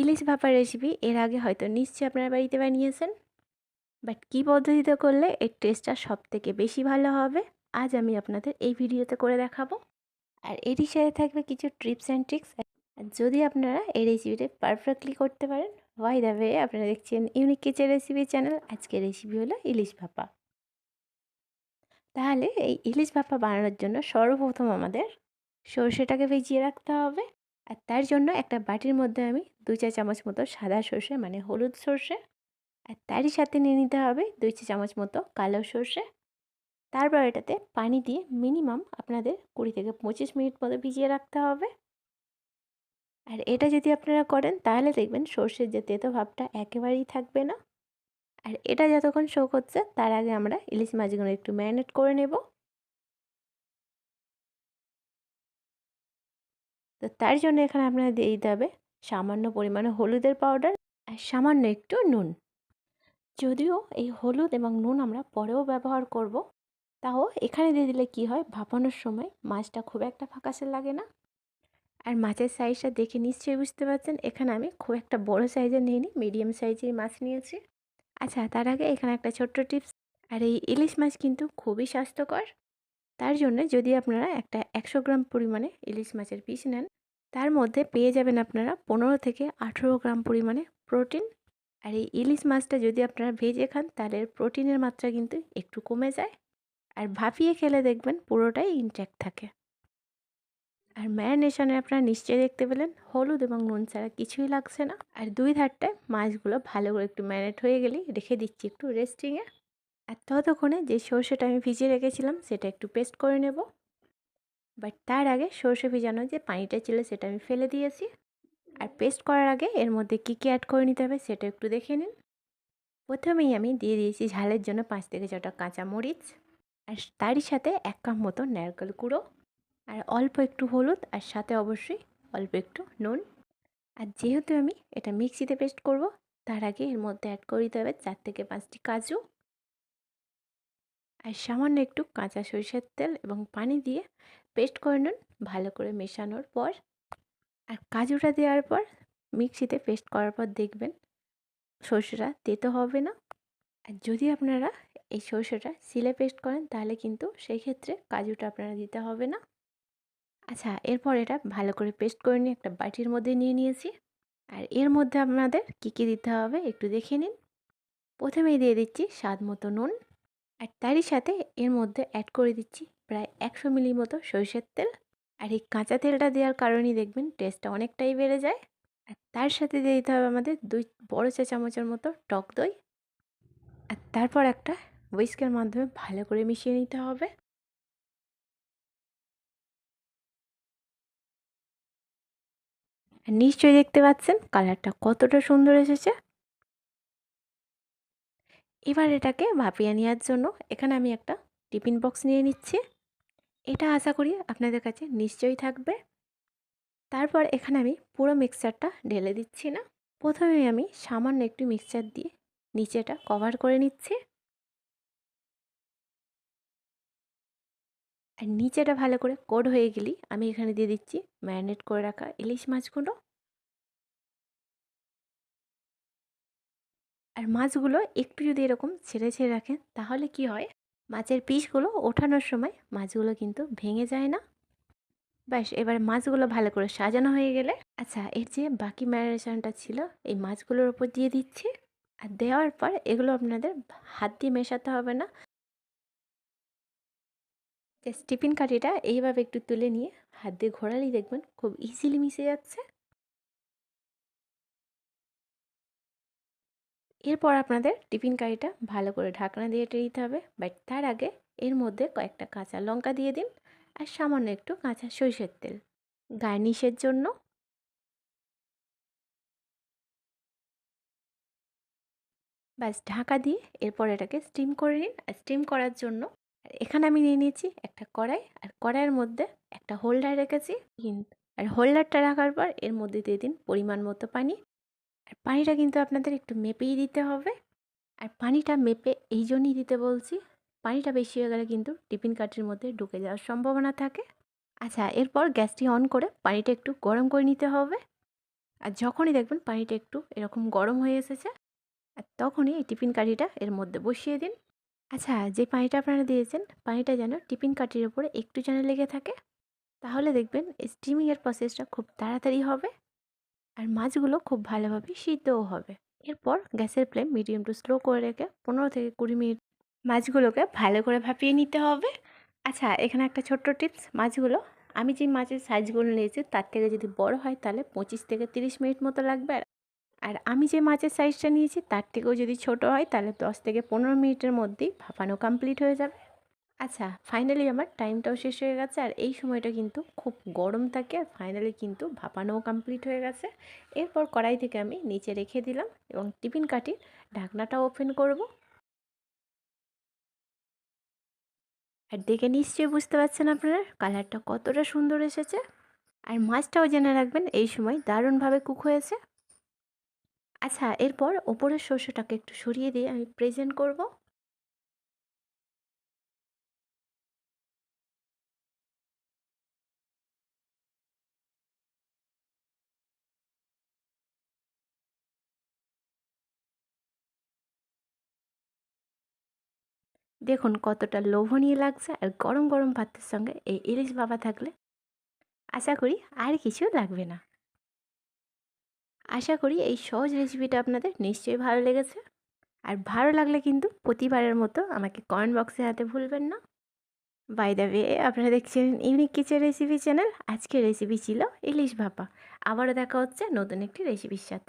ইলিশ ভাপার recipe এর আগে হয়তো নিশ্চয়ই আপনার বাড়িতে বানিয়েছেন। বাট কী পদ্ধতিতে করলে এর টেস্টটা সব থেকে বেশি ভালো হবে? আজ আমি আপনাদের এই ভিডিওতে করে দেখাবো। আর এরই সাথে থাকবে কিছু ট্রিপস অ্যান্ড ট্রিক্স যদি আপনারা এই রেসিপিটা পারফেক্টলি করতে পারেন ওয়াই দ্য ওয়ে আপনারা দেখছেন ইউনিক কিচেন রেসিপি চ্যানেল আজকের রেসিপি হলো ইলিশ ভাপা। তাহলে এই ইলিশ ভাপা বানানোর জন্য সর্বপ্রথম আমাদের সর্ষেটাকে ভিজিয়ে রাখতে হবে। আর তার জন্য একটা বাটির মধ্যে আমি দুই চা চামচ মতো সাদা সর্ষে মানে হলুদ সর্ষে আর তারই সাথে নিয়ে নিতে হবে দুই চা চামচ মতো কালো সর্ষে। তারপর এটাতে পানি দিয়ে মিনিমাম আপনাদের কুড়ি থেকে পঁচিশ মিনিট মতো ভিজিয়ে রাখতে হবে। আর এটা যদি আপনারা করেন, তাহলে দেখবেন সর্ষের যে তেতো ভাবটা একেবারেই থাকবে না। আর এটা যতক্ষণ শো করছে তার আগে আমরা ইলিশ মাছগুলো একটু ম্যারিনেট করে নেব। তো তার জন্য এখানে আপনারা দিয়ে দিতে হবে সামান্য পরিমাণে হলুদের পাউডার আর সামান্য একটু নুন। যদিও এই হলুদ এবং নুন আমরা পরেও ব্যবহার করব, তাও এখানে দিয়ে দিলে কি হয়? ভাপানোর সময় মাছটা খুব একটা ফাঁকাসে লাগে না। আর মাছের সাইজটা দেখে নিশ্চয়ই বুঝতে পারছেন, এখানে আমি খুব একটা বড় সাইজের নিইনি মিডিয়াম সাইজের মাছ নিয়েছি। আচ্ছা তার আগে এখানে একটা ছোট্ট টিপস আর এই ইলিশ মাছ কিন্তু খুবই স্বাস্থ্যকর। তার জন্য যদি আপনারা একটা একশো গ্রাম পরিমাণে ইলিশ মাছের পিস নেন, তার মধ্যে পেয়ে যাবেন আপনারা পনেরো থেকে আঠেরো গ্রাম পরিমাণে প্রোটিন। আর এই ইলিশ মাছটা যদি আপনারা ভেজে খান, তাহলে প্রোটিনের মাত্রা কিন্তু একটু কমে যায়। আর ভাপিয়ে খেলে দেখবেন পুরোটাই ইনট্যাক্ট থাকে। আর ম্যারিনেশনে আপনারা নিশ্চয়ই দেখতে পেলেন, হলুদ এবং নুন ছাড়া কিছুই লাগছে না। আর দুই ধারটায় মাছগুলো ভালো করে একটু ম্যারিনেট হয়ে গেলেই রেখে দিচ্ছি একটু রেস্টিংয়ে আর ততক্ষণে যে সর্ষেটা আমি ভিজিয়ে রেখেছিলাম, সেটা একটু পেস্ট করে নেব। বাট তার আগে সর্ষে ভিজানো যে পানিটা ছিল, সেটা আমি ফেলে দিয়েছি। আর পেস্ট করার আগে এর মধ্যে কী কী অ্যাড করে নিতে হবে, সেটা একটু দেখে নিন। প্রথমেই আমি দিয়ে দিয়েছি ঝালের জন্য পাঁচ থেকে ছটা কাঁচা মরিচ আর তারই সাথে এক কাপ মতো নারকেল কুড়ো। আর অল্প একটু হলুদ আর সাথে অবশ্যই অল্প একটু নুন। আর যেহেতু আমি এটা মিক্সিতে পেস্ট করব, তার আগে এর মধ্যে অ্যাড করে দিতে হবে চার থেকে পাঁচটি কাজু। আর সামান্য একটু কাঁচা সরিষার তেল এবং পানি দিয়ে পেস্ট করে নিন ভালো করে মেশানোর পর। আর কাজুটা দেওয়ার পর মিক্সিতে পেস্ট করার পর দেখবেন সরষেটা তেতো হবে না। আর যদি আপনারা এই সরষেটা সিলে পেস্ট করেন তাহলে কিন্তু সেই ক্ষেত্রে কাজুটা আপনারা দিতে হবে না। আচ্ছা এরপর এটা ভালো করে পেস্ট করে নিয়ে একটা বাটির মধ্যে নিয়ে নিয়েছি। আর এর মধ্যে আপনাদের কী কী দিতে হবে একটু দেখে নিন। প্রথমেই দিয়ে দিচ্ছি স্বাদ মতো নুন। আর তারই সাথে এর মধ্যে অ্যাড করে দিচ্ছি প্রায় একশো মিলি মতো সরিষার তেল। আর এই কাঁচা তেলটা দেওয়ার কারণেই দেখবেন টেস্টটা অনেকটাই বেড়ে যায়। আর তার সাথে দিয়ে দিতে হবে আমাদের দুই বড় চা চামচের মতো টক দই। আর তারপর একটা উইস্কের মাধ্যমে ভালো করে মিশিয়ে নিতে হবে। নিশ্চয়ই দেখতে পাচ্ছেন কালারটা কতটা সুন্দর এসেছে। এবার এটাকে ভাপিয়ে নেওয়ার জন্য এখানে আমি একটা টিফিন বক্স নিয়ে নিচ্ছি। এটা আশা করি আপনাদের কাছে নিশ্চয়ই থাকবে। তারপর এখানে আমি পুরো মিক্সচারটা ঢেলে দিচ্ছি না। প্রথমে আমি সামান্য একটু মিক্সচার দিয়ে নিচেটা কভার করে নিচ্ছি। আর নিচেটা ভালো করে কোড হয়ে গেলেই আমি এখানে দিয়ে দিচ্ছি ম্যারিনেট করে রাখা ইলিশ মাছগুলো। আর মাছগুলো একটু যদি এরকম ছেড়ে ছেড়ে রাখেন, তাহলে কি হয়? মাছের পিসগুলো ওঠানোর সময় মাছগুলো কিন্তু ভেঙে যায় না। ব্যাস, এবার মাছগুলো ভালো করে সাজানো হয়ে গেলে আচ্ছা এর যে বাকি ম্যারিনেশনটা ছিল, এই মাছগুলোর ওপর দিয়ে দিচ্ছি। আর দেওয়ার পর এগুলো আপনাদের হাত দিয়ে মেশাতে হবে না। স্টিফিন কাঠিটা এইভাবে একটু তুলে নিয়ে হাত দিয়ে ঘোরালেই দেখবেন খুব ইজিলি মিশে যাচ্ছে। এরপর আপনাদের টিফিন কারিটা ভালো করে ঢাকনা দিয়ে এটে দিতে হবে। বাট তার আগে এর মধ্যে কয়েকটা কাঁচা লঙ্কা দিয়ে দিন আর সামান্য একটু কাঁচা সরিষের তেল। গার্নিশের জন্য ব্যাস ঢাকা দিয়ে এরপর এটাকে স্টিম করে নিন। আর স্টিম করার জন্য এখানে আমি নিয়ে নিয়েছি একটা কড়াই। আর কড়াইয়ের মধ্যে একটা হোল্ডার রেখেছি। আর হোল্ডারটা রাখার পর এর মধ্যে দিয়ে দিন পরিমাণ মতো পানি। আর পানিটা কিন্তু আপনাদের একটু মেপেই দিতে হবে। আর পানিটা মেপে এই জন্যই দিতে বলছি, পানিটা বেশি হয়ে গেলে কিন্তু টিফিন কাঠের মধ্যে ঢুকে যাওয়ার সম্ভাবনা থাকে। আচ্ছা এরপর গ্যাসটি অন করে পানিটা একটু গরম করে নিতে হবে। আর যখনই দেখবেন পানিটা একটু এরকম গরম হয়ে এসেছে, আর তখনই এই টিফিন কাঠিটা এর মধ্যে বসিয়ে দিন। আচ্ছা যে পানিটা আপনারা দিয়েছেন, পানিটা যেন টিফিন কাঠির ওপরে একটু যেন লেগে থাকে, তাহলে দেখবেন স্টিমিংয়ের প্রসেসটা খুব তাড়াতাড়ি হবে। আর মাছগুলো খুব ভালোভাবে সিদ্ধও হবে। এরপর গ্যাসের ফ্লেম মিডিয়াম টু স্লো করে রেখে পনেরো থেকে কুড়ি মিনিট মাছগুলোকে ভালো করে ভাপিয়ে নিতে হবে। আচ্ছা এখানে একটা ছোট্ট টিপস। মাছগুলো, আমি যে মাছের সাইজগুলো নিয়েছি তার থেকে যদি বড় হয় তাহলে পঁচিশ থেকে তিরিশ মিনিট মতো লাগবে। আর আমি যে মাছের সাইজটা নিয়েছি তার থেকেও যদি ছোট হয় তাহলে দশ থেকে পনেরো মিনিটের মধ্যেই ভাপানো কমপ্লিট হয়ে যাবে। আচ্ছা ফাইনালি আমার টাইমটাও শেষ হয়ে গেছে আর এই সময়টা কিন্তু খুব গরম থাকে আর ফাইনালি কিন্তু ভাপানোও কমপ্লিট হয়ে গেছে। এরপর কড়াই থেকে আমি নিচে রেখে দিলাম এবং টিফিন কাঠির ঢাকনাটা ওপেন করব। আর দেখে নিশ্চয়ই বুঝতে পারছেন আপনারা কালারটা কতটা সুন্দর এসেছে। আর মাছটাও জেনে রাখবেন, এই সময় দারুণভাবে কুক হয়েছে। আচ্ছা এরপর ওপরের শস্যটাকে একটু সরিয়ে দিয়ে আমি প্রেজেন্ট করব। দেখুন কতটা লোভনীয় লাগছে আর গরম গরম ভাতের সঙ্গে এই ইলিশ বাবা থাকলে আশা করি আর কিছু লাগবে না। আশা করি এই সহজ রেসিপিটা আপনাদের নিশ্চয়ই ভালো লেগেছে। আর ভালো লাগলে কিন্তু প্রতিবারের মতো আমাকে কমেন্ট বক্সে হাতে ভুলবেন না। বাই দ্য ওয়ে আপনারা দেখছেন ইউনিক কিচেন রেসিপি চ্যানেল আজকের রেসিপি ছিল ইলিশ ভাপা। আবারও দেখা হচ্ছে নতুন একটি রেসিপির সাথে।